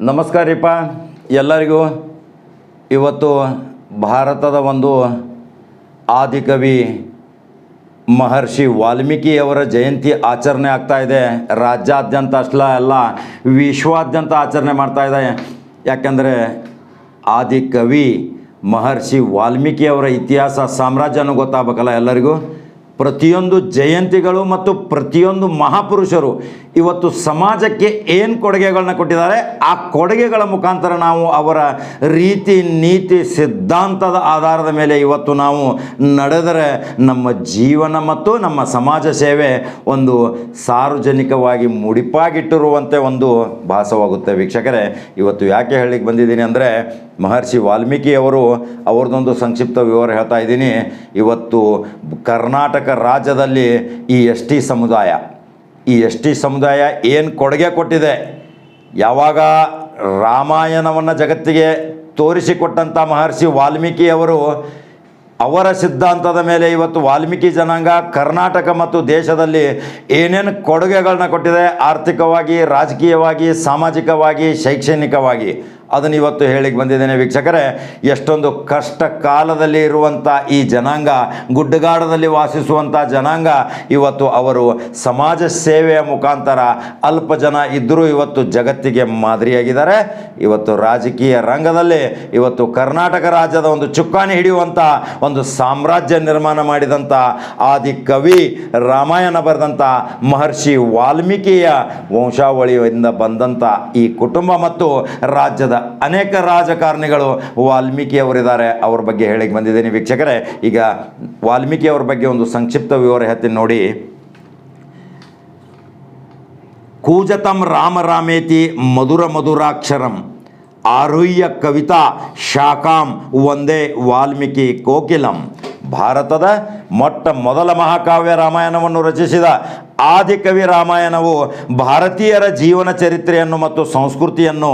ನಮಸ್ಕಾರ ರೀಪ ಎಲ್ಲರಿಗೂ ಇವತ್ತು ಭಾರತದ ಒಂದು ಆದಿಕವಿ ಮಹರ್ಷಿ ವಾಲ್ಮೀಕಿಯವರ ಜಯಂತಿ ಆಚರಣೆ ಆಗ್ತಾ ಇದೆ. ರಾಜ್ಯಾದ್ಯಂತ ಅಷ್ಟ ಎಲ್ಲ ವಿಶ್ವಾದ್ಯಂತ ಆಚರಣೆ ಮಾಡ್ತಾ ಇದೆ. ಯಾಕಂದರೆ ಆದಿಕವಿ ಮಹರ್ಷಿ ವಾಲ್ಮೀಕಿಯವರ ಇತಿಹಾಸ ಸಾಮ್ರಾಜ್ಯನೂ ಗೊತ್ತಾಗಬೇಕಲ್ಲ ಎಲ್ಲರಿಗೂ. ಪ್ರತಿಯೊಂದು ಜಯಂತಿಗಳು ಮತ್ತು ಪ್ರತಿಯೊಂದು ಮಹಾಪುರುಷರು ಇವತ್ತು ಸಮಾಜಕ್ಕೆ ಏನು ಕೊಡುಗೆಗಳನ್ನ ಕೊಟ್ಟಿದ್ದಾರೆ, ಆ ಕೊಡುಗೆಗಳ ಮುಖಾಂತರ ನಾವು ಅವರ ರೀತಿ, ನೀತಿ, ಸಿದ್ಧಾಂತದ ಆಧಾರದ ಮೇಲೆ ಇವತ್ತು ನಾವು ನಡೆದರೆ ನಮ್ಮ ಜೀವನ ಮತ್ತು ನಮ್ಮ ಸಮಾಜ ಸೇವೆ ಒಂದು ಸಾರ್ವಜನಿಕವಾಗಿ ಮುಡಿಪಾಗಿಟ್ಟಿರುವಂತೆ ಒಂದು ಭಾಸವಾಗುತ್ತೆ. ವೀಕ್ಷಕರೇ, ಇವತ್ತು ಯಾಕೆ ಹೇಳಿಕ್ಕೆ ಬಂದಿದ್ದೀನಿ ಅಂದರೆ ಮಹರ್ಷಿ ವಾಲ್ಮೀಕಿಯವರು ಅವ್ರದ್ದೊಂದು ಸಂಕ್ಷಿಪ್ತ ವಿವರ ಹೇಳ್ತಾ ಇದ್ದೀನಿ. ಇವತ್ತು ಕರ್ನಾಟಕ ರಾಜ್ಯದಲ್ಲಿ ಈ ಎಸ್ ಸಮುದಾಯ, ಈ ಎಸ್ ಸಮುದಾಯ ಏನು ಕೊಡುಗೆ ಕೊಟ್ಟಿದೆ? ಯಾವಾಗ ರಾಮಾಯಣವನ್ನು ಜಗತ್ತಿಗೆ ತೋರಿಸಿಕೊಟ್ಟಂಥ ಮಹರ್ಷಿ ವಾಲ್ಮೀಕಿಯವರು, ಅವರ ಸಿದ್ಧಾಂತದ ಮೇಲೆ ಇವತ್ತು ವಾಲ್ಮೀಕಿ ಜನಾಂಗ, ಕರ್ನಾಟಕ ಮತ್ತು ದೇಶದಲ್ಲಿ ಏನೇನು ಕೊಡುಗೆಗಳನ್ನ ಕೊಟ್ಟಿದೆ? ಆರ್ಥಿಕವಾಗಿ, ರಾಜಕೀಯವಾಗಿ, ಸಾಮಾಜಿಕವಾಗಿ, ಶೈಕ್ಷಣಿಕವಾಗಿ. ಅದನ್ನು ಇವತ್ತು ಹೇಳಿಕ್ಕೆ ಬಂದಿದ್ದೇನೆ ವೀಕ್ಷಕರೇ. ಎಷ್ಟೊಂದು ಕಷ್ಟ ಕಾಲದಲ್ಲಿ ಇರುವಂಥ ಈ ಜನಾಂಗ, ಗುಡ್ಡಗಾಡದಲ್ಲಿ ವಾಸಿಸುವಂಥ ಜನಾಂಗ, ಇವತ್ತು ಅವರು ಸಮಾಜ ಸೇವೆಯ ಮುಖಾಂತರ ಅಲ್ಪ ಜನ ಇದ್ದರೂ ಇವತ್ತು ಜಗತ್ತಿಗೆ ಮಾದರಿಯಾಗಿದ್ದಾರೆ. ಇವತ್ತು ರಾಜಕೀಯ ರಂಗದಲ್ಲಿ, ಇವತ್ತು ಕರ್ನಾಟಕ ರಾಜ್ಯದ ಒಂದು ಚುಕ್ಕಾಣಿ ಹಿಡಿಯುವಂಥ ಒಂದು ಸಾಮ್ರಾಜ್ಯ ನಿರ್ಮಾಣ ಮಾಡಿದಂಥ ಆದಿ ಕವಿ ರಾಮಾಯಣ ಬರೆದಂಥ ಮಹರ್ಷಿ ವಾಲ್ಮೀಕಿಯ ವಂಶಾವಳಿಯಿಂದ ಬಂದಂಥ ಈ ಕುಟುಂಬ ಮತ್ತು ರಾಜ್ಯದ ಅನೇಕ ರಾಜಕಾರಣಿಗಳು ವಾಲ್ಮೀಕಿಯವರಿದ್ದಾರೆ. ಅವರ ಬಗ್ಗೆ ಹೇಳಿಕೆ ಬಂದಿದ್ದೀನಿ ವೀಕ್ಷಕರೇ. ಈಗ ವಾಲ್ಮೀಕಿಯವರ ಬಗ್ಗೆ ಒಂದು ಸಂಕ್ಷಿಪ್ತ ವಿವರ ಹೇಳ್ತೀನಿ ನೋಡಿ. ಕೂಜತಂ ರಾಮ ರಾಮೇತಿ ಮಧುರ ಮಧುರಾಕ್ಷರಂ ಆರುಹ್ಯ ಕವಿತಾ ಶಾಖಾಂ ಒಂದೇ ವಾಲ್ಮೀಕಿ ಕೋಕಿಲಂ. ಭಾರತದ ಮೊಟ್ಟ ಮೊದಲ ಮಹಾಕಾವ್ಯ ರಾಮಾಯಣವನ್ನು ರಚಿಸಿದ ಆದಿಕವಿ ರಾಮಾಯಣವು ಭಾರತೀಯರ ಜೀವನ ಚರಿತ್ರೆಯನ್ನು ಮತ್ತು ಸಂಸ್ಕೃತಿಯನ್ನು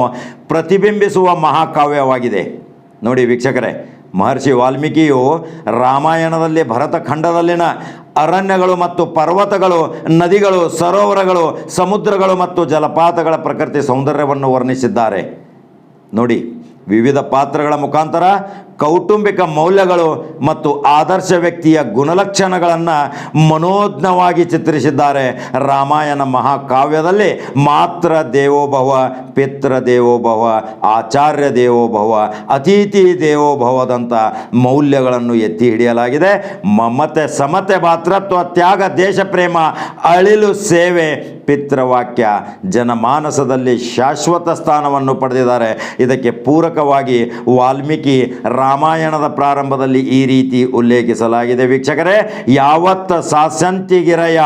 ಪ್ರತಿಬಿಂಬಿಸುವ ಮಹಾಕಾವ್ಯವಾಗಿದೆ. ನೋಡಿ ವೀಕ್ಷಕರೇ, ಮಹರ್ಷಿ ವಾಲ್ಮೀಕಿಯು ರಾಮಾಯಣದಲ್ಲಿ ಭರತಖಂಡದಲ್ಲಿನ ಅರಣ್ಯಗಳು ಮತ್ತು ಪರ್ವತಗಳು, ನದಿಗಳು, ಸರೋವರಗಳು, ಸಮುದ್ರಗಳು ಮತ್ತು ಜಲಪಾತಗಳ ಪ್ರಕೃತಿ ಸೌಂದರ್ಯವನ್ನು ವರ್ಣಿಸಿದ್ದಾರೆ. ನೋಡಿ ವಿವಿಧ ಪಾತ್ರಗಳ ಮುಖಾಂತರ ಕೌಟುಂಬಿಕ ಮೌಲ್ಯಗಳು ಮತ್ತು ಆದರ್ಶ ವ್ಯಕ್ತಿಯ ಗುಣಲಕ್ಷಣಗಳನ್ನು ಮನೋಜ್ಞವಾಗಿ ಚಿತ್ರಿಸಿದ್ದಾರೆ. ರಾಮಾಯಣ ಮಹಾಕಾವ್ಯದಲ್ಲಿ ಮಾತ್ರ ದೇವೋಭವ ಪಿತೃ ದೇವೋಭವ, ಆಚಾರ್ಯ ದೇವೋಭವ, ಅತಿಥಿ ದೇವೋಭವದಂಥ ಮೌಲ್ಯಗಳನ್ನು ಎತ್ತಿ ಹಿಡಿಯಲಾಗಿದೆ. ಮಮತೆ, ಸಮತೆ, ಭಾತೃತ್ವ, ತ್ಯಾಗ ದೇಶ ಪ್ರೇಮ ಅಳಿಲು, ಸೇವೆ ಪಿತೃವಾಕ್ಯ ಜನಮಾನಸದಲ್ಲಿ ಶಾಶ್ವತ ಸ್ಥಾನವನ್ನು ಪಡೆದಿದ್ದಾರೆ. ಇದಕ್ಕೆ ಪೂರಕವಾಗಿ ವಾಲ್ಮೀಕಿ ರಾಮಾಯಣದ ಪ್ರಾರಂಭದಲ್ಲಿ ಈ ರೀತಿ ಉಲ್ಲೇಖಿಸಲಾಗಿದೆ. ವೀಕ್ಷಕರೇ, ಯಾವತ್ತ ಸಾಸಂತಿಗಿರಯ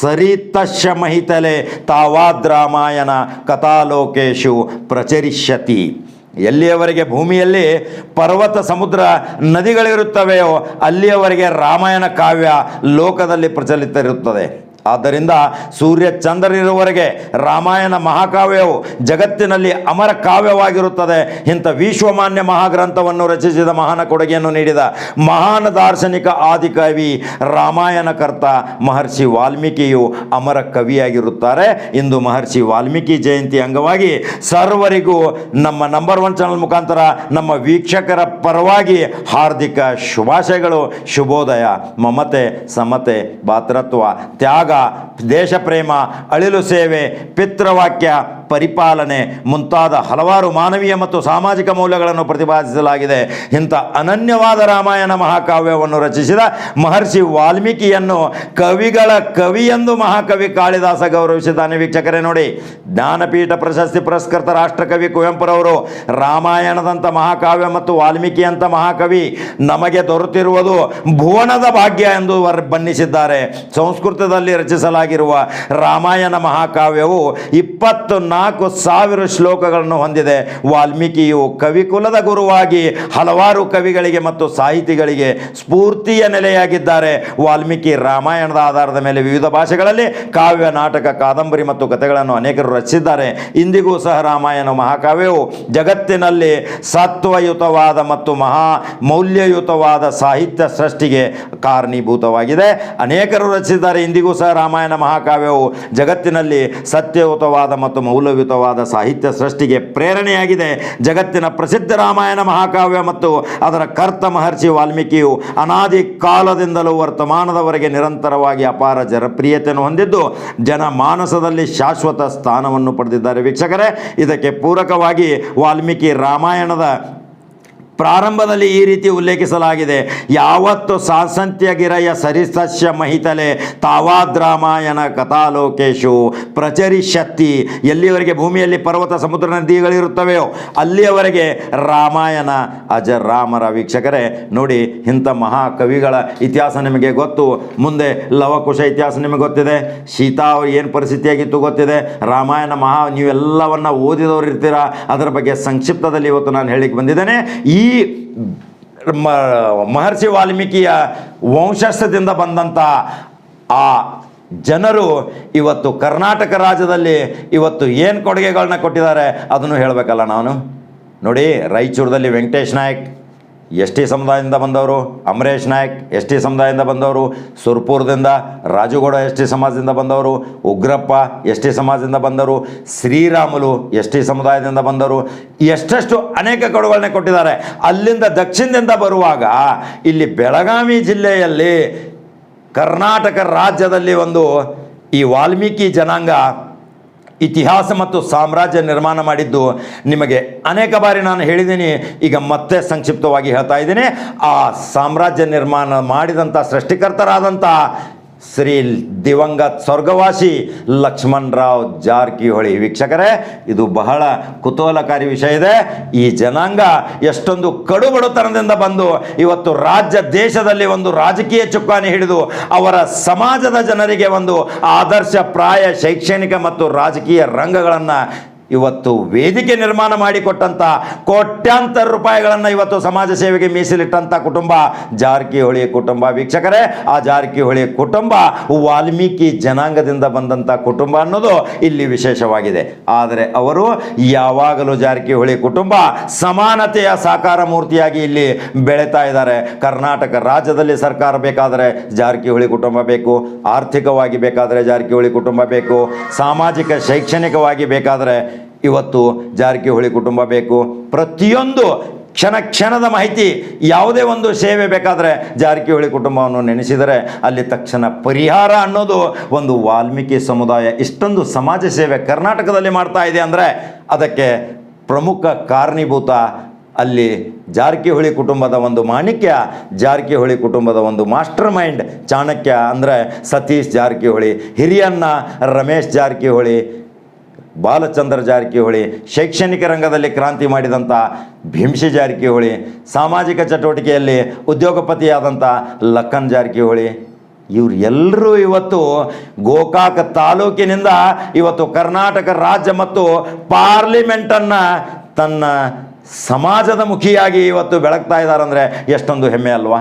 ಸರಿತಶ ಮಹಿತಲೆ ತಾವಾದ್ ರಾಮಾಯಣ ಕಥಾಲೋಕೇಶು ಪ್ರಚರಿಷ್ಯತಿ. ಎಲ್ಲಿಯವರೆಗೆ ಭೂಮಿಯಲ್ಲಿ ಪರ್ವತ ಸಮುದ್ರ ನದಿಗಳಿರುತ್ತವೆಯೋ ಅಲ್ಲಿಯವರೆಗೆ ರಾಮಾಯಣ ಕಾವ್ಯ ಲೋಕದಲ್ಲಿ ಪ್ರಚಲಿತ ಇರುತ್ತದೆ ಆದ್ದರಿಂದ ಸೂರ್ಯ ಚಂದ್ರನಿರುವವರೆಗೆ ರಾಮಾಯಣ ಮಹಾಕಾವ್ಯವು ಜಗತ್ತಿನಲ್ಲಿ ಅಮರ ಕಾವ್ಯವಾಗಿರುತ್ತದೆ. ಇಂಥ ವಿಶ್ವಮಾನ್ಯ ಮಹಾಗ್ರಂಥವನ್ನು ರಚಿಸಿದ ಮಹಾನ ಕೊಡುಗೆಯನ್ನು ನೀಡಿದ ಮಹಾನ್ ದಾರ್ಶನಿಕ ಆದಿಕವಿ ರಾಮಾಯಣಕರ್ತ ಮಹರ್ಷಿ ವಾಲ್ಮೀಕಿಯು ಅಮರ ಕವಿಯಾಗಿರುತ್ತಾರೆ. ಇಂದು ಮಹರ್ಷಿ ವಾಲ್ಮೀಕಿ ಜಯಂತಿ ಅಂಗವಾಗಿ ಸರ್ವರಿಗೂ ನಮ್ಮ ನಂಬರ್ ಒನ್ ಚಾನಲ್ ಮುಖಾಂತರ ನಮ್ಮ ವೀಕ್ಷಕರ ಪರವಾಗಿ ಹಾರ್ದಿಕ ಶುಭಾಶಯಗಳು, ಶುಭೋದಯ, ಮಮತೆ, ಸಮತೆ, ಭಾತೃತ್ವ, ತ್ಯಾಗ. ದೇಶ ಪ್ರೇಮ ಅಳಿಲು ಸೇವೆ ಪಿತೃವಾಕ್ಯ ಪರಿಪಾಲನೆ ಮುಂತಾದ ಹಲವಾರು ಮಾನವೀಯ ಮತ್ತು ಸಾಮಾಜಿಕ ಮೌಲ್ಯಗಳನ್ನು ಪ್ರತಿಪಾದಿಸಲಾಗಿದೆ. ಇಂಥ ಅನನ್ಯವಾದ ರಾಮಾಯಣ ಮಹಾಕಾವ್ಯವನ್ನು ರಚಿಸಿದ ಮಹರ್ಷಿ ವಾಲ್ಮೀಕಿಯನ್ನು ಕವಿಗಳ ಕವಿ ಎಂದು ಮಹಾಕವಿ ಕಾಳಿದಾಸ ಗೌರವಿಸಿದ್ದಾನೆ. ವೀಕ್ಷಕರೇ ನೋಡಿ, ಜ್ಞಾನಪೀಠ ಪ್ರಶಸ್ತಿ ಪುರಸ್ಕೃತ ರಾಷ್ಟ್ರಕವಿ ಕುವೆಂಪುರವರು ರಾಮಾಯಣದಂಥ ಮಹಾಕಾವ್ಯ ಮತ್ತು ವಾಲ್ಮೀಕಿಯಂಥ ಮಹಾಕವಿ ನಮಗೆ ದೊರೆತಿರುವುದು ಭುವನದ ಭಾಗ್ಯ ಎಂದು ವರ್, ಬಣ್ಣಿಸಿದ್ದಾರೆ. ಸಂಸ್ಕೃತದಲ್ಲಿ ರಚಿಸಲಾಗಿರುವ ರಾಮಾಯಣ ಮಹಾಕಾವ್ಯವು ಇಪ್ಪತ್ತು ನಾಲ್ಕು ಸಾವಿರ ಶ್ಲೋಕಗಳನ್ನು ಹೊಂದಿದೆ. ವಾಲ್ಮೀಕಿಯು ಕವಿಕುಲದ ಗುರುವಾಗಿ ಹಲವಾರು ಕವಿಗಳಿಗೆ ಮತ್ತು ಸಾಹಿತಿಗಳಿಗೆ ಸ್ಫೂರ್ತಿಯ ನೆಲೆಯಾಗಿದ್ದಾರೆ. ವಾಲ್ಮೀಕಿ ರಾಮಾಯಣದ ಆಧಾರದ ಮೇಲೆ ವಿವಿಧ ಭಾಷೆಗಳಲ್ಲಿ ಕಾವ್ಯ, ನಾಟಕ, ಕಾದಂಬರಿ ಮತ್ತು ಕಥೆಗಳನ್ನು ಅನೇಕರು ರಚಿಸಿದ್ದಾರೆ. ಇಂದಿಗೂ ಸಹ ರಾಮಾಯಣ ಮಹಾಕಾವ್ಯವು ಜಗತ್ತಿನಲ್ಲಿ ಸತ್ವಯುತವಾದ ಮತ್ತು ಮಹಾ ಮೌಲ್ಯಯುತವಾದ ಸಾಹಿತ್ಯ ಸೃಷ್ಟಿಗೆ ಕಾರಣೀಭೂತವಾಗಿದೆ. ಅನೇಕರು ರಚಿಸಿದ್ದಾರೆ. ಇಂದಿಗೂ ಸಹ ರಾಮಾಯಣ ಮಹಾಕಾವ್ಯವು ಜಗತ್ತಿನಲ್ಲಿ ಸತ್ಯಯುತವಾದ ಮತ್ತು ಮೌಲ್ಯ ಮೌಲ್ಯಯುತವಾದ ಸಾಹಿತ್ಯ ಸೃಷ್ಟಿಗೆ ಪ್ರೇರಣೆಯಾಗಿದೆ. ಜಗತ್ತಿನ ಪ್ರಸಿದ್ಧ ರಾಮಾಯಣ ಮಹಾಕಾವ್ಯ ಮತ್ತು ಅದರ ಕರ್ತ ಮಹರ್ಷಿ ವಾಲ್ಮೀಕಿಯು ಅನಾದಿ ಕಾಲದಿಂದಲೂ ವರ್ತಮಾನದವರೆಗೆ ನಿರಂತರವಾಗಿ ಅಪಾರ ಜನಪ್ರಿಯತೆಯನ್ನು ಹೊಂದಿದ್ದು ಜನ ಮಾನಸದಲ್ಲಿ ಶಾಶ್ವತ ಸ್ಥಾನವನ್ನು ಪಡೆದಿದ್ದಾರೆ. ವೀಕ್ಷಕರೇ, ಇದಕ್ಕೆ ಪೂರಕವಾಗಿ ವಾಲ್ಮೀಕಿ ರಾಮಾಯಣದ ಪ್ರಾರಂಭದಲ್ಲಿ ಈ ರೀತಿ ಉಲ್ಲೇಖಿಸಲಾಗಿದೆ. ಯಾವತ್ತು ಸಾಸಂತ್ಯಗಿರಯ ಸರಿಸಸ್ಯ ಮಹಿತಲೆ ತಾವಾದ್ರಾಮಾಯಣ ಕಥಾಲೋಕೇಶು ಪ್ರಚರಿಷ್ಯತ್ತಿ ಎಲ್ಲಿಯವರೆಗೆ ಭೂಮಿಯಲ್ಲಿ ಪರ್ವತ ಸಮುದ್ರ ನದಿಗಳಿರುತ್ತವೆಯೋ ಅಲ್ಲಿಯವರೆಗೆ ರಾಮಾಯಣ ಅಜರಾಮರ ವೀಕ್ಷಕರೇ, ನೋಡಿ ಇಂಥ ಮಹಾಕವಿಗಳ ಇತಿಹಾಸ ನಿಮಗೆ ಗೊತ್ತು. ಮುಂದೆ ಲವಕುಶ ಇತಿಹಾಸ ನಿಮಗೆ ಗೊತ್ತಿದೆ. ಸೀತಾ ಅವ್ರು ಏನು ಪರಿಸ್ಥಿತಿಯಾಗಿತ್ತು ಗೊತ್ತಿದೆ. ರಾಮಾಯಣ ಮಹಾ ನೀವೆಲ್ಲವನ್ನ ಓದಿದವರು ಇರ್ತೀರಾ ಅದರ ಬಗ್ಗೆ ಸಂಕ್ಷಿಪ್ತದಲ್ಲಿ ಇವತ್ತು ನಾನು ಹೇಳಿಕ್ಕೆ ಬಂದಿದ್ದೇನೆ. ಈ ಮ, ಮಹರ್ಷಿ ವಾಲ್ಮೀಕಿಯ ವಂಶಸ್ಥದಿಂದ ಬಂದಂಥ ಆ ಜನರು ಇವತ್ತು ಕರ್ನಾಟಕ ರಾಜ್ಯದಲ್ಲಿ ಇವತ್ತು ಏನು ಕೊಡುಗೆಗಳನ್ನ ಕೊಟ್ಟಿದ್ದಾರೆ, ಅದನ್ನು ಹೇಳಬೇಕಲ್ಲ ನಾನು? ನೋಡಿ, ರಾಯಚೂರದಲ್ಲಿ ವೆಂಕಟೇಶ್ ನಾಯಕ್. ಎಸ್ ಟಿ ಸಮುದಾಯದಿಂದ ಬಂದವರು ಅಮರೇಶ್ ನಾಯಕ್ ಎಸ್ ಟಿ ಸಮುದಾಯದಿಂದ ಬಂದವರು ಸುರ್ಪುರದಿಂದ ರಾಜುಗೌಡ ಎಸ್ ಟಿ ಸಮಾಜದಿಂದ ಬಂದವರು ಉಗ್ರಪ್ಪ ಎಸ್ ಟಿ ಸಮಾಜದಿಂದ ಬಂದರು ಶ್ರೀರಾಮುಲು ಎಸ್ ಟಿ ಸಮುದಾಯದಿಂದ ಬಂದರು. ಎಷ್ಟೆಷ್ಟು ಅನೇಕ ಕಡುಗಳನ್ನೇ ಕೊಟ್ಟಿದ್ದಾರೆ. ಅಲ್ಲಿಂದ ದಕ್ಷಿಣದಿಂದ ಬರುವಾಗ ಇಲ್ಲಿ ಬೆಳಗಾವಿ ಜಿಲ್ಲೆಯಲ್ಲಿ ಕರ್ನಾಟಕ ರಾಜ್ಯದಲ್ಲಿ ಒಂದು ಈ ವಾಲ್ಮೀಕಿ ಜನಾಂಗ ಇತಿಹಾಸ ಮತ್ತು ಸಾಮ್ರಾಜ್ಯ ನಿರ್ಮಾಣ ಮಾಡಿದ್ದು ನಿಮಗೆ ಅನೇಕ ಬಾರಿ ನಾನು ಹೇಳಿದ್ದೀನಿ. ಈಗ ಮತ್ತೆ ಸಂಕ್ಷಿಪ್ತವಾಗಿ ಹೇಳ್ತಾ ಇದ್ದೀನಿ. ಆ ಸಾಮ್ರಾಜ್ಯ ನಿರ್ಮಾಣ ಮಾಡಿದಂಥ ಸೃಷ್ಟಿಕರ್ತರಾದಂಥ ಶ್ರೀ ದಿವಂಗತ್ ಸ್ವರ್ಗವಾಸಿ ಲಕ್ಷ್ಮಣರಾವ್ ಜಾರಕಿಹೊಳಿ. ವೀಕ್ಷಕರೇ, ಇದು ಬಹಳ ಕುತೂಹಲಕಾರಿ ವಿಷಯ ಇದೆ. ಈ ಜನಾಂಗ ಎಷ್ಟೊಂದು ಕಡುಬಡುತನದಿಂದ ಬಂದು ಇವತ್ತು ರಾಜ್ಯ ದೇಶದಲ್ಲಿ ಒಂದು ರಾಜಕೀಯ ಚುಕ್ಕಾಣಿ ಹಿಡಿದು ಅವರ ಸಮಾಜದ ಜನರಿಗೆ ಒಂದು ಆದರ್ಶ, ಪ್ರಾಯ, ಶೈಕ್ಷಣಿಕ ಮತ್ತು ರಾಜಕೀಯ ರಂಗಗಳನ್ನು ಇವತ್ತು ವೇದಿಕೆ ನಿರ್ಮಾಣ ಮಾಡಿಕೊಟ್ಟಂಥ ಕೋಟ್ಯಾಂತರ ರೂಪಾಯಿಗಳನ್ನು ಇವತ್ತು ಸಮಾಜ ಸೇವೆಗೆ ಮೀಸಲಿಟ್ಟಂಥ ಕುಟುಂಬ ಜಾರಕಿಹೊಳಿ ಕುಟುಂಬ. ವೀಕ್ಷಕರೇ, ಆ ಜಾರಕಿಹೊಳಿ ಕುಟುಂಬ ವಾಲ್ಮೀಕಿ ಜನಾಂಗದಿಂದ ಬಂದಂಥ ಕುಟುಂಬ ಅನ್ನೋದು ಇಲ್ಲಿ ವಿಶೇಷವಾಗಿದೆ. ಆದರೆ ಅವರು ಯಾವಾಗಲೂ ಜಾರಕಿಹೊಳಿ ಕುಟುಂಬ ಸಮಾನತೆಯ ಸಾಕಾರ ಮೂರ್ತಿಯಾಗಿ ಇಲ್ಲಿ ಬೆಳೀತಾ ಇದ್ದಾರೆ. ಕರ್ನಾಟಕ ರಾಜ್ಯದಲ್ಲಿ ಸರ್ಕಾರ ಬೇಕಾದರೆ ಜಾರಕಿಹೊಳಿ ಕುಟುಂಬ ಬೇಕು, ಆರ್ಥಿಕವಾಗಿ ಬೇಕಾದರೆ ಜಾರಕಿಹೊಳಿ ಕುಟುಂಬ ಬೇಕು, ಸಾಮಾಜಿಕ ಶೈಕ್ಷಣಿಕವಾಗಿ ಬೇಕಾದರೆ ಇವತ್ತು ಜಾರಕಿಹೊಳಿ ಕುಟುಂಬ ಬೇಕು. ಪ್ರತಿಯೊಂದು ಕ್ಷಣ ಕ್ಷಣದ ಮಾಹಿತಿ, ಯಾವುದೇ ಒಂದು ಸೇವೆ ಬೇಕಾದರೆ ಜಾರಕಿಹೊಳಿ ಕುಟುಂಬವನ್ನು ನೆನೆಸಿದರೆ ಅಲ್ಲಿ ತಕ್ಷಣ ಪರಿಹಾರ ಅನ್ನೋದು ಒಂದು ವಾಲ್ಮೀಕಿ ಸಮುದಾಯ ಇಷ್ಟೊಂದು ಸಮಾಜ ಸೇವೆ ಕರ್ನಾಟಕದಲ್ಲಿ ಮಾಡ್ತಾ ಇದೆ ಅಂದರೆ ಅದಕ್ಕೆ ಪ್ರಮುಖ ಕಾರಣೀಭೂತ ಅಲ್ಲಿ ಜಾರಕಿಹೊಳಿ ಕುಟುಂಬದ ಒಂದು ಮಾಣಿಕ್ಯ, ಜಾರಕಿಹೊಳಿ ಕುಟುಂಬದ ಒಂದು ಮಾಸ್ಟರ್ ಮೈಂಡ್ ಚಾಣಕ್ಯ ಅಂದರೆ ಸತೀಶ್ ಜಾರಕಿಹೊಳಿ, ಹಿರಿಯಣ್ಣ ರಮೇಶ್ ಜಾರಕಿಹೊಳಿ ಬಾಲಚಂದ್ರ ಜಾರಕಿಹೊಳಿ, ಶೈಕ್ಷಣಿಕ ರಂಗದಲ್ಲಿ ಕ್ರಾಂತಿ ಮಾಡಿದಂಥ ಭೀಮ್ಸಿ ಜಾರಕಿಹೊಳಿ, ಸಾಮಾಜಿಕ ಚಟುವಟಿಕೆಯಲ್ಲಿ ಉದ್ಯೋಗಪತಿಯಾದಂಥ ಲಕ್ಕನ್ ಜಾರಕಿಹೊಳಿ. ಇವ್ರು ಎಲ್ಲರೂ ಇವತ್ತು ಗೋಕಾಕ ತಾಲೂಕಿನಿಂದ ಇವತ್ತು ಕರ್ನಾಟಕ ರಾಜ್ಯ ಮತ್ತು ಪಾರ್ಲಿಮೆಂಟನ್ನು ತನ್ನ ಸಮಾಜದ ಮುಖಿಯಾಗಿ ಇವತ್ತು ಬೆಳಗ್ತಾ ಇದ್ದಾರೆ ಅಂದರೆ ಎಷ್ಟೊಂದು ಹೆಮ್ಮೆ ಅಲ್ವಾ?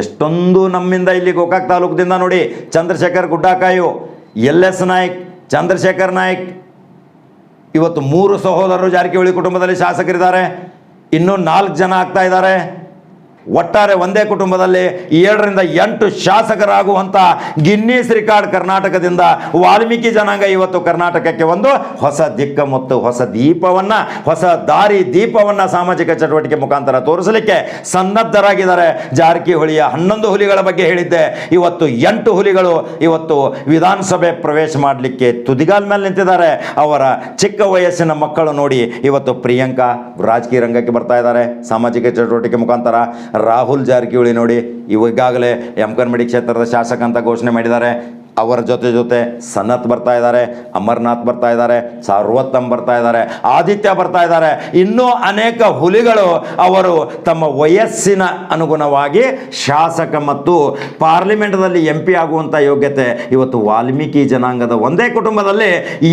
ಎಷ್ಟೊಂದು ನಮ್ಮಿಂದ ಇಲ್ಲಿ ಗೋಕಾಕ್ ತಾಲೂಕದಿಂದ ನೋಡಿ ಚಂದ್ರಶೇಖರ್ ಗುಡ್ಡಾಕಾಯು, ಎಲ್ ಎಸ್ ನಾಯ್ಕ್, ಚಂದ್ರಶೇಖರ್ ನಾಯ್ಕ್ ಇವತ್ತು ಮೂರು ಸಹೋದರರು ಜಾರಕಿಹೊಳಿ ಕುಟುಂಬದಲ್ಲಿ ಶಾಸಕರಿದ್ದಾರೆ. ಇನ್ನೂ ನಾಲ್ಕು ಜನ ಆಗ್ತಾ ಇದ್ದಾರೆ. ಒಟ್ಟಾರೆ ಒಂದೇ ಕುಟುಂಬದಲ್ಲಿ ಏಳರಿಂದ ಎಂಟು ಶಾಸಕರಾಗುವಂಥ ಗಿನ್ನೀಸ್ ರಿಕಾರ್ಡ್ ಕರ್ನಾಟಕದಿಂದ ವಾಲ್ಮೀಕಿ ಜನಾಂಗ ಇವತ್ತು ಕರ್ನಾಟಕಕ್ಕೆ ಒಂದು ಹೊಸ ದಿಕ್ಕ ಮತ್ತು ಹೊಸ ದೀಪವನ್ನು, ಹೊಸ ದಾರಿ ದೀಪವನ್ನು ಸಾಮಾಜಿಕ ಚಟುವಟಿಕೆ ಮುಖಾಂತರ ತೋರಿಸಲಿಕ್ಕೆ ಸನ್ನದ್ಧರಾಗಿದ್ದಾರೆ. ಜಾರಕಿಹೊಳಿಯ ಹನ್ನೊಂದು ಹುಲಿಗಳ ಬಗ್ಗೆ ಹೇಳಿದ್ದೆ. ಇವತ್ತು ಎಂಟು ಹುಲಿಗಳು ಇವತ್ತು ವಿಧಾನಸಭೆ ಪ್ರವೇಶ ಮಾಡಲಿಕ್ಕೆ ತುದಿಗಾಲ್ ಮೇಲೆ ನಿಂತಿದ್ದಾರೆ. ಅವರ ಚಿಕ್ಕ ವಯಸ್ಸಿನ ಮಕ್ಕಳು ನೋಡಿ ಇವತ್ತು ಪ್ರಿಯಾಂಕಾ ರಾಜಕೀಯ ರಂಗಕ್ಕೆ ಬರ್ತಾ ಇದ್ದಾರೆ. ಸಾಮಾಜಿಕ ಚಟುವಟಿಕೆ ಮುಖಾಂತರ ರಾಹುಲ್ ಜಾರಕಿಹೊಳಿ ನೋಡಿ ಈಗಾಗಲೇ ಯಮಕನ್ಮಡಿ ಕ್ಷೇತ್ರದ ಶಾಸಕ ಅಂತ ಘೋಷಣೆ ಮಾಡಿದ್ದಾರೆ. ಅವರ ಜೊತೆ ಜೊತೆ ಸನತ್ ಬರ್ತಾ ಇದ್ದಾರೆ, ಅಮರ್ನಾಥ್ ಬರ್ತಾ ಇದ್ದಾರೆ ಸರ್ವೋತ್ತಮ್ ಬರ್ತಾ ಇದ್ದಾರೆ, ಆದಿತ್ಯ ಬರ್ತಾ ಇದ್ದಾರೆ. ಇನ್ನೂ ಅನೇಕ ಹುಲಿಗಳು ಅವರು ತಮ್ಮ ವಯಸ್ಸಿನ ಅನುಗುಣವಾಗಿ ಶಾಸಕ ಮತ್ತು ಪಾರ್ಲಿಮೆಂಟ್ದಲ್ಲಿ ಎಂ ಪಿ ಆಗುವಂಥ ಯೋಗ್ಯತೆ ಇವತ್ತು ವಾಲ್ಮೀಕಿ ಜನಾಂಗದ ಒಂದೇ ಕುಟುಂಬದಲ್ಲಿ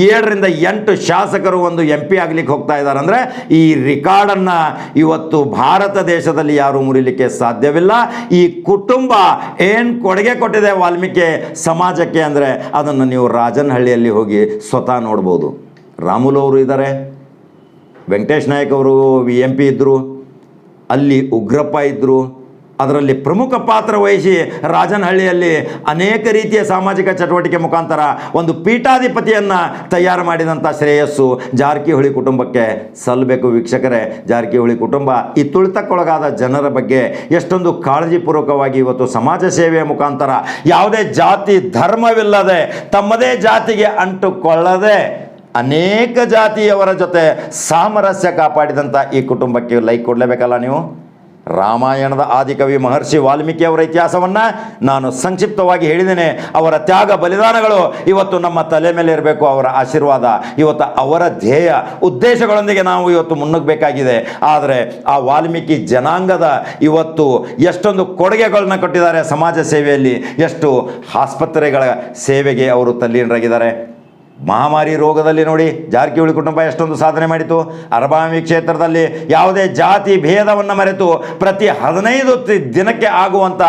ಏಳರಿಂದ ಎಂಟು ಶಾಸಕರು ಒಂದು ಎಂ ಪಿ ಆಗ್ಲಿಕ್ಕೆ ಹೋಗ್ತಾ ಇದ್ದಾರೆ. ಅಂದರೆ ಈ ರಿಕಾರ್ಡನ್ನು ಇವತ್ತು ಭಾರತ ದೇಶದಲ್ಲಿ ಯಾರು ಮುರಿಲಿಕ್ಕೆ ಸಾಧ್ಯವಿಲ್ಲ. ಈ ಕುಟುಂಬ ಏನು ಕೊಡುಗೆ ಕೊಟ್ಟಿದೆ ವಾಲ್ಮೀಕಿ ಸಮಾಜಕ್ಕೆ? ಅಂದರೆ ಅದನ್ನು ನೀವು ರಾಜನಹಳ್ಳಿಯಲ್ಲಿ ಹೋಗಿ ಸ್ವತಃ ನೋಡ್ಬೋದು. ರಾಮುಲು ಅವರು ಇದ್ದಾರೆ. ವೆಂಕಟೇಶ್ ನಾಯಕ್ ಅವರು ಎಂ ಪಿ ಇದ್ದರು ಅಲ್ಲಿ ಉಗ್ರಪ್ಪ ಇದ್ದರು ಅದರಲ್ಲಿ ಪ್ರಮುಖ ಪಾತ್ರ ವಹಿಸಿ ರಾಜನಹಳ್ಳಿಯಲ್ಲಿ ಅನೇಕ ರೀತಿಯ ಸಾಮಾಜಿಕ ಚಟುವಟಿಕೆ ಮುಖಾಂತರ ಒಂದು ಪೀಠಾಧಿಪತಿಯನ್ನು ತಯಾರು ಮಾಡಿದಂಥ ಶ್ರೇಯಸ್ಸು ಜಾರಕಿಹೊಳಿ ಕುಟುಂಬಕ್ಕೆ ಸಲ್ಲಬೇಕು ವೀಕ್ಷಕರೇ. ಜಾರಕಿಹೊಳಿ ಕುಟುಂಬ ಈ ತುಳಿತಕ್ಕೊಳಗಾದ ಜನರ ಬಗ್ಗೆ ಎಷ್ಟೊಂದು ಕಾಳಜಿಪೂರ್ವಕವಾಗಿ ಇವತ್ತು ಸಮಾಜ ಸೇವೆಯ ಮುಖಾಂತರ ಯಾವುದೇ ಜಾತಿ ಧರ್ಮವಿಲ್ಲದೆ ತಮ್ಮದೇ ಜಾತಿಗೆ ಅಂಟುಕೊಳ್ಳದೆ ಅನೇಕ ಜಾತಿಯವರ ಜೊತೆ ಸಾಮರಸ್ಯ ಕಾಪಾಡಿದಂಥ ಈ ಕುಟುಂಬಕ್ಕೆ ಲೈಕ್ ಕೊಡಲೇಬೇಕಲ್ಲ ನೀವು? ರಾಮಾಯಣದ ಆದಿಕವಿ ಮಹರ್ಷಿ ವಾಲ್ಮೀಕಿ ಅವರ ಇತಿಹಾಸವನ್ನು ನಾನು ಸಂಕ್ಷಿಪ್ತವಾಗಿ ಹೇಳಿದ್ದೇನೆ. ಅವರ ತ್ಯಾಗ ಬಲಿದಾನಗಳು ಇವತ್ತು ನಮ್ಮ ತಲೆ ಮೇಲೆ ಇರಬೇಕು. ಅವರ ಆಶೀರ್ವಾದ ಇವತ್ತು ಅವರ ಧ್ಯೇಯ ಉದ್ದೇಶಗಳೊಂದಿಗೆ ನಾವು ಇವತ್ತು ಮುನ್ನುಗ್ಗಬೇಕಾಗಿದೆ. ಆದರೆ ಆ ವಾಲ್ಮೀಕಿ ಜನಾಂಗದ ಇವತ್ತು ಎಷ್ಟೊಂದು ಕೊಡುಗೆಗಳನ್ನ ಕೊಟ್ಟಿದ್ದಾರೆ ಸಮಾಜ ಸೇವೆಯಲ್ಲಿ, ಎಷ್ಟು ಆಸ್ಪತ್ರೆಗಳ ಸೇವೆಗೆ ಅವರು ತಲ್ಲೀನರಾಗಿದ್ದಾರೆ. ಮಹಾಮಾರಿ ರೋಗದಲ್ಲಿ ನೋಡಿ ಜಾರಕಿಹೊಳಿ ಕುಟುಂಬ ಎಷ್ಟೊಂದು ಸಾಧನೆ ಮಾಡಿತು. ಅರಬಾಮಿ ಕ್ಷೇತ್ರದಲ್ಲಿ ಯಾವುದೇ ಜಾತಿ ಭೇದವನ್ನು ಮರೆತು ಪ್ರತಿ ಹದಿನೈದು ದಿನಕ್ಕೆ ಆಗುವಂಥ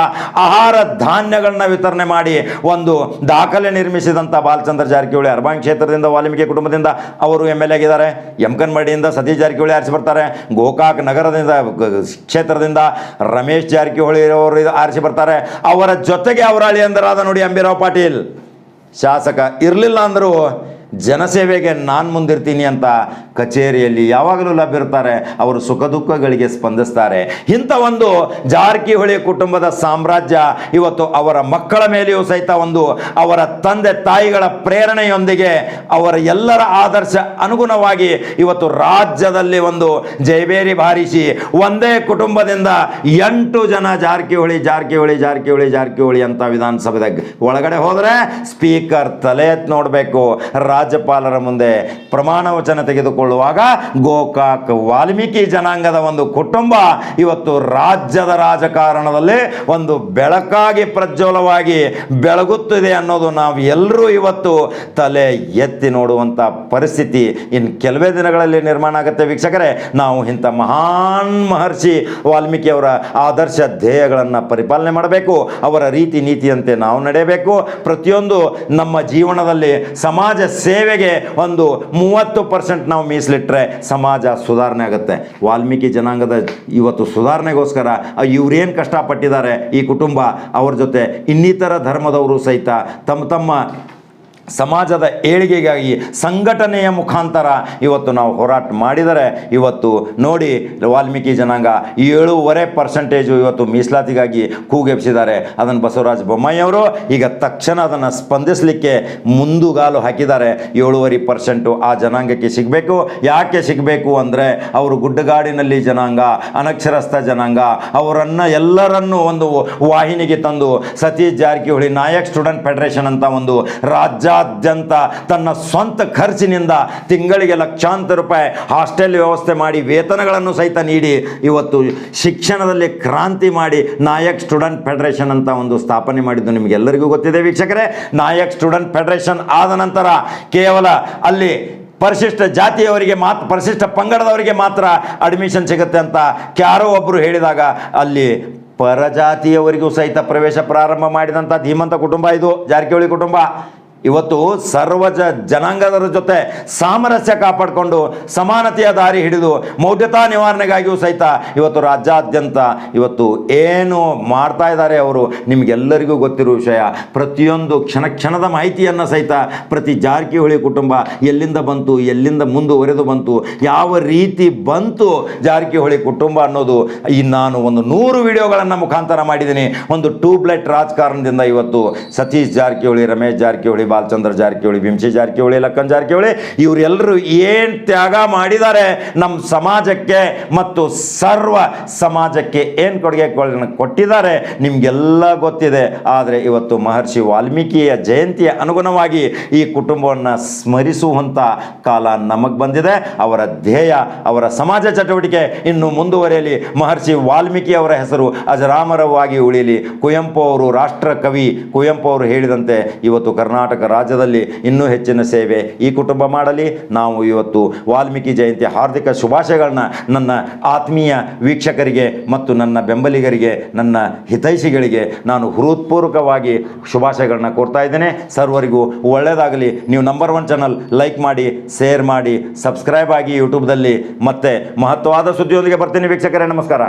ಆಹಾರ ಧಾನ್ಯಗಳನ್ನ ವಿತರಣೆ ಮಾಡಿ ಒಂದು ದಾಖಲೆ ನಿರ್ಮಿಸಿದಂಥ ಬಾಲಚಂದ್ರ ಜಾರಕಿಹೊಳಿ ಅರಬಾಮಿ ಕ್ಷೇತ್ರದಿಂದ, ವಾಲ್ಮೀಕಿ ಕುಟುಂಬದಿಂದ ಅವರು ಎಂ ಎಲ್ ಆಗಿದ್ದಾರೆ. ಯಮಕನ್ಮಡಿಯಿಂದ ಸತೀಶ್ ಜಾರಕಿಹೊಳಿ ಆರಿಸಿ ಬರ್ತಾರೆ. ಗೋಕಾಕ್ ನಗರದಿಂದ ಕ್ಷೇತ್ರದಿಂದ ರಮೇಶ್ ಜಾರಕಿಹೊಳಿ ಅವರು ಆರಿಸಿ ಬರ್ತಾರೆ. ಅವರ ಜೊತೆಗೆ ಅವರಾಳಿ ಅಂದರಾದ ನೋಡಿ ಅಂಬಿರಾವ್ ಪಾಟೀಲ್. ಶಾಸಕ ಇರಲಿಲ್ಲ ಅಂದರೂ ಜನಸೇವೆಗೆ ನಾನು ಮುಂದಿರ್ತೀನಿ ಅಂತ ಕಚೇರಿಯಲ್ಲಿ ಯಾವಾಗಲೂ ಲಭ್ಯರ್ತಾರೆ ಅವರು ಸುಖ ದುಃಖಗಳಿಗೆ ಸ್ಪಂದಿಸ್ತಾರೆ. ಇಂಥ ಒಂದು ಜಾರಕಿಹೊಳಿ ಕುಟುಂಬದ ಸಾಮ್ರಾಜ್ಯ ಇವತ್ತು ಅವರ ಮಕ್ಕಳ ಮೇಲೆಯೂ ಸಹಿತ ಒಂದು ಅವರ ತಂದೆ ತಾಯಿಗಳ ಪ್ರೇರಣೆಯೊಂದಿಗೆ ಅವರ ಎಲ್ಲರ ಆದರ್ಶ ಅನುಗುಣವಾಗಿ ಇವತ್ತು ರಾಜ್ಯದಲ್ಲಿ ಒಂದು ಜೈಬೇರಿ ಬಾರಿಸಿ ಒಂದೇ ಕುಟುಂಬದಿಂದ ಎಂಟು ಜನ ಜಾರಕಿಹೊಳಿ ಜಾರಕಿಹೊಳಿ ಜಾರಕಿಹೊಳಿ ಜಾರಕಿಹೊಳಿ ಅಂತ ವಿಧಾನಸಭೆದಾಗ ಒಳಗಡೆ ಹೋದರೆ ಸ್ಪೀಕರ್ ತಲೆ ಎತ್ತಿ ನೋಡಬೇಕು. ರಾಜ್ಯಪಾಲರ ಮುಂದೆ ಪ್ರಮಾಣ ವಚನ ತೆಗೆದುಕೊಳ್ಳುವಾಗ ಗೋಕಾಕ್ ವಾಲ್ಮೀಕಿ ಜನಾಂಗದ ಒಂದು ಕುಟುಂಬ ಇವತ್ತು ರಾಜ್ಯದ ರಾಜಕಾರಣದಲ್ಲಿ ಒಂದು ಬೆಳಕಾಗಿ ಪ್ರಜ್ವಲವಾಗಿ ಬೆಳಗುತ್ತಿದೆ ಅನ್ನೋದು ನಾವು ಎಲ್ಲರೂ ಇವತ್ತು ತಲೆ ಎತ್ತಿ ನೋಡುವಂಥ ಪರಿಸ್ಥಿತಿ ಇನ್ನು ಕೆಲವೇ ದಿನಗಳಲ್ಲಿ ನಿರ್ಮಾಣ ಆಗುತ್ತೆ ವೀಕ್ಷಕರೇ. ನಾವು ಇಂಥ ಮಹಾನ್ ಮಹರ್ಷಿ ವಾಲ್ಮೀಕಿಯವರ ಆದರ್ಶ ಧ್ಯೇಯಗಳನ್ನು ಪರಿಪಾಲನೆ ಮಾಡಬೇಕು. ಅವರ ರೀತಿ ನೀತಿಯಂತೆ ನಾವು ನಡೆಯಬೇಕು. ಪ್ರತಿಯೊಂದು ನಮ್ಮ ಜೀವನದಲ್ಲಿ ಸಮಾಜ ಸೇವೆಗೆ ಒಂದು ಮೂವತ್ತು ಪರ್ಸೆಂಟ್ ನಾವು ಮೀಸಲಿಟ್ಟರೆ ಸಮಾಜ ಸುಧಾರಣೆ ಆಗುತ್ತೆ. ವಾಲ್ಮೀಕಿ ಜನಾಂಗದ ಇವತ್ತು ಸುಧಾರಣೆಗೋಸ್ಕರ ಇವರೇನು ಕಷ್ಟಪಟ್ಟಿದ್ದಾರೆ, ಈ ಕುಟುಂಬ, ಅವ್ರ ಜೊತೆ ಇನ್ನಿತರ ಧರ್ಮದವರು ಸಹಿತ ತಮ್ಮ ತಮ್ಮ ಸಮಾಜದ ಏಳಿಗೆಗಾಗಿ ಸಂಘಟನೆಯ ಮುಖಾಂತರ ಇವತ್ತು ನಾವು ಹೋರಾಟ ಮಾಡಿದರೆ ಇವತ್ತು ನೋಡಿ ವಾಲ್ಮೀಕಿ ಜನಾಂಗ ಏಳೂವರೆ ಪರ್ಸೆಂಟೇಜು ಇವತ್ತು ಮೀಸಲಾತಿಗಾಗಿ ಕೂಗೆಬ್ಸಿದ್ದಾರೆ. ಅದನ್ನು ಬಸವರಾಜ ಬೊಮ್ಮಾಯಿಯವರು ಈಗ ತಕ್ಷಣ ಅದನ್ನು ಸ್ಪಂದಿಸಲಿಕ್ಕೆ ಮುಂದುಗಾಲು ಹಾಕಿದ್ದಾರೆ. ಏಳೂವರೆ ಪರ್ಸೆಂಟು ಆ ಜನಾಂಗಕ್ಕೆ ಸಿಗಬೇಕು. ಯಾಕೆ ಸಿಗಬೇಕು ಅಂದರೆ ಅವರು ಗುಡ್ಡಗಾಡಿನಲ್ಲಿ ಜನಾಂಗ, ಅನಕ್ಷರಸ್ಥ ಜನಾಂಗ, ಅವರನ್ನು ಎಲ್ಲರನ್ನೂ ಒಂದು ವಾಹಿನಿಗೆ ತಂದು ಸತೀಶ್ ಜಾರಕಿಹೊಳಿ ನಾಯಕ್ ಸ್ಟೂಡೆಂಟ್ ಫೆಡರೇಷನ್ ಅಂತ ಒಂದು ರಾಜ್ಯಾದ್ಯಂತ ತನ್ನ ಸ್ವಂತ ಖರ್ಚಿನಿಂದ ತಿಂಗಳಿಗೆ ಲಕ್ಷಾಂತರ ರೂಪಾಯಿ ಹಾಸ್ಟೆಲ್ ವ್ಯವಸ್ಥೆ ಮಾಡಿ ವೇತನಗಳನ್ನು ಸಹಿತ ನೀಡಿ ಇವತ್ತು ಶಿಕ್ಷಣದಲ್ಲಿ ಕ್ರಾಂತಿ ಮಾಡಿ ನಾಯಕ್ ಸ್ಟೂಡೆಂಟ್ ಫೆಡರೇಷನ್ ಅಂತ ಒಂದು ಸ್ಥಾಪನೆ ಮಾಡಿದ್ದು ನಿಮಗೆಲ್ಲರಿಗೂ ಗೊತ್ತಿದೆ ವೀಕ್ಷಕರೇ. ನಾಯಕ್ ಸ್ಟೂಡೆಂಟ್ ಫೆಡರೇಷನ್ ಆದ ನಂತರ ಕೇವಲ ಅಲ್ಲಿ ಪರಿಶಿಷ್ಟ ಜಾತಿಯವರಿಗೆ ಮಾತ್ರ ಪರಿಶಿಷ್ಟ ಪಂಗಡದವರಿಗೆ ಮಾತ್ರ ಅಡ್ಮಿಷನ್ ಸಿಗುತ್ತೆ ಅಂತ ಯಾರೋ ಒಬ್ಬರು ಹೇಳಿದಾಗ ಅಲ್ಲಿ ಪರಜಾತಿಯವರಿಗೂ ಸಹಿತ ಪ್ರವೇಶ ಪ್ರಾರಂಭ ಮಾಡಿದಂಥ ಧೀಮಂತ ಕುಟುಂಬ ಇದು, ಜಾರಕಿಹೊಳಿ ಕುಟುಂಬ. ಇವತ್ತು ಸರ್ವ ಜನಾಂಗದರ ಜೊತೆ ಸಾಮರಸ್ಯ ಕಾಪಾಡಿಕೊಂಡು ಸಮಾನತೆಯ ದಾರಿ ಹಿಡಿದು ಮೌಢ್ಯತಾ ನಿವಾರಣೆಗಾಗಿಯೂ ಸಹಿತ ಇವತ್ತು ರಾಜ್ಯಾದ್ಯಂತ ಇವತ್ತು ಏನು ಮಾಡ್ತಾ ಇದ್ದಾರೆ ಅವರು ನಿಮಗೆಲ್ಲರಿಗೂ ಗೊತ್ತಿರುವ ವಿಷಯ. ಪ್ರತಿಯೊಂದು ಕ್ಷಣ ಕ್ಷಣದ ಮಾಹಿತಿಯನ್ನು ಸಹಿತ ಪ್ರತಿ ಜಾರಕಿಹೊಳಿ ಕುಟುಂಬ ಎಲ್ಲಿಂದ ಬಂತು, ಎಲ್ಲಿಂದ ಮುಂದುವರೆದು ಬಂತು, ಯಾವ ರೀತಿ ಬಂತು ಜಾರಕಿಹೊಳಿ ಕುಟುಂಬ ಅನ್ನೋದು ಈ ನಾನು ಒಂದು ನೂರು ವಿಡಿಯೋಗಳನ್ನು ಮುಖಾಂತರ ಮಾಡಿದ್ದೀನಿ. ಒಂದು ಟ್ಯೂಬ್ಲೈಟ್ ರಾಜಕಾರಣದಿಂದ ಇವತ್ತು ಸತೀಶ್ ಜಾರಕಿಹೊಳಿ, ರಮೇಶ್ ಜಾರಕಿಹೊಳಿ ಬಾಲಚಂದ್ರ ಜಾರಕಿಹೊಳಿ, ಭೀಮಸಿ ಜಾರಕಿಹೊಳಿ, ಲಕ್ಕನ್ ಜಾರಕಿಹೊಳಿ ಇವರೆಲ್ಲರೂ ಏನು ತ್ಯಾಗ ಮಾಡಿದ್ದಾರೆ ನಮ್ಮ ಸಮಾಜಕ್ಕೆ ಮತ್ತು ಸರ್ವ ಸಮಾಜಕ್ಕೆ ಏನು ಕೊಡುಗೆ ಕೊಟ್ಟಿದ್ದಾರೆ ನಿಮಗೆಲ್ಲ ಗೊತ್ತಿದೆ. ಆದರೆ ಇವತ್ತು ಮಹರ್ಷಿ ವಾಲ್ಮೀಕಿಯ ಜಯಂತಿಯ ಅನುಗುಣವಾಗಿ ಈ ಕುಟುಂಬವನ್ನು ಸ್ಮರಿಸುವಂಥ ಕಾಲ ನಮಗೆ ಬಂದಿದೆ. ಅವರ ಧ್ಯೇಯ, ಅವರ ಸಮಾಜ ಚಟುವಟಿಕೆ ಇನ್ನು ಮುಂದುವರಿಯಲಿ. ಮಹರ್ಷಿ ವಾಲ್ಮೀಕಿ ಅವರ ಹೆಸರು ಅಜರಾಮರವಾಗಿ ಉಳಿಯಲಿ. ಕುವೆಂಪು ಅವರು ರಾಷ್ಟ್ರ ಕವಿ ಕುವೆಂಪು ಅವರು ಹೇಳಿದಂತೆ, ಇವತ್ತು ಕರ್ನಾಟಕ ರಾಜ್ಯದಲ್ಲಿ ಇನ್ನೂ ಹೆಚ್ಚಿನ ಸೇವೆ ಈ ಕುಟುಂಬ ಮಾಡಲಿ. ನಾವು ಇವತ್ತು ವಾಲ್ಮೀಕಿ ಜಯಂತಿ ಹಾರ್ದಿಕ ಶುಭಾಶಯಗಳನ್ನ ನನ್ನ ಆತ್ಮೀಯ ವೀಕ್ಷಕರಿಗೆ ಮತ್ತು ನನ್ನ ಬೆಂಬಲಿಗರಿಗೆ, ನನ್ನ ಹಿತೈಷಿಗಳಿಗೆ ನಾನು ಹೃತ್ಪೂರ್ವಕವಾಗಿ ಶುಭಾಶಯಗಳನ್ನ ಕೊಡ್ತಾ ಇದ್ದೇನೆ. ಸರ್ವರಿಗೂ ಒಳ್ಳೆಯದಾಗಲಿ. ನೀವು ನಂಬರ್ ಒನ್ ಚಾನಲ್ ಲೈಕ್ ಮಾಡಿ ಶೇರ್ ಮಾಡಿ ಸಬ್ಸ್ಕ್ರೈಬ್ ಆಗಿ ಯೂಟ್ಯೂಬ್ದಲ್ಲಿ ಮತ್ತೆ ಮಹತ್ವವಾದ ಸುದ್ದಿಯೊಂದಿಗೆ ಬರ್ತೀನಿ ವೀಕ್ಷಕರೇ. ನಮಸ್ಕಾರ.